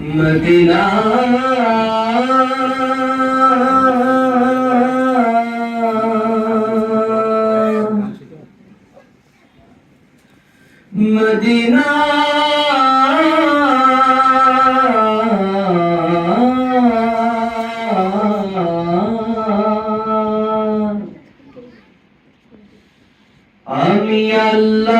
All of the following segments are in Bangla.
মদিনা মদিনা আমি আল্লাহ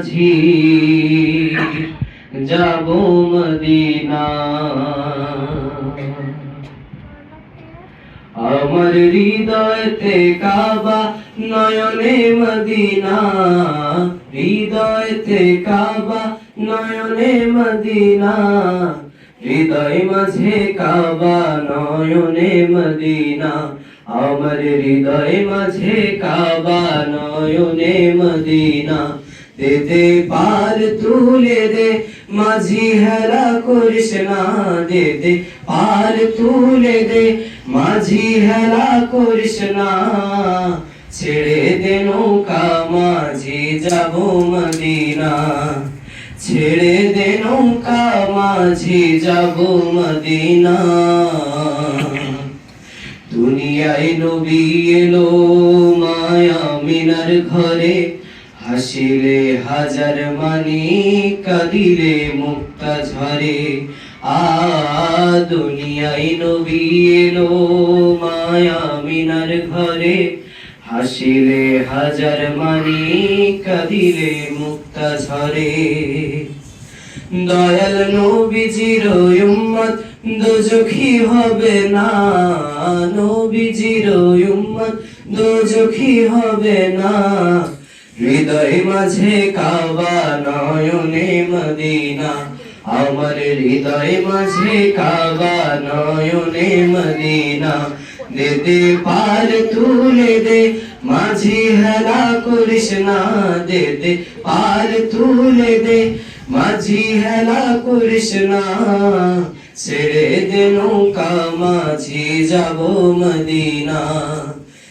মাঝি যাব মদিনা। আমার হৃদয়তে কাবা নয়নে মদিনা। হৃদয়তে কাবা নয়নে মদিনা। হৃদয় মাঝে কাবা নয়নে মদিনা। আমার হৃদয় মাঝে কাবা নয়নে মদিনা। দে দে পার তুলে দে, মাঝি হেলা করিস না, দে দে পার তুলে দে, মাঝি হেলা করিস না। ছেড়ে দে নৌকা, মাঝি যাব মদিনা। ছেড়ে দে নৌকা, মাঝি যাব মদিনা। দুনিয়ায় নবী এলো, মায়া মিনার ঘরে হাসিলে হাজার মানি, কাঁদিলে মুক্তা ঝরে। আ নবী এলো মায়া মিনার ঘরে। হাসিলে হাজার মানি, কাঁদিলে মুক্তা ঝরে। দয়াল নবীজির উম্মত, দোজখী হবে না। নবীজির উম্মত, দোজখী হবে না। হৃদয় মাঝে কাবা নয়নে মদিনা। আমার হৃদয় মাঝে কাবা নয়নে মদিনা। দে দে পার তুলে দে, মাঝি হেলা করিস না। দে দে পার তুলে দে, মাঝি হেলা করিস না। ছেড়ে দে নৌকা, মাঝি যাব মদিনা।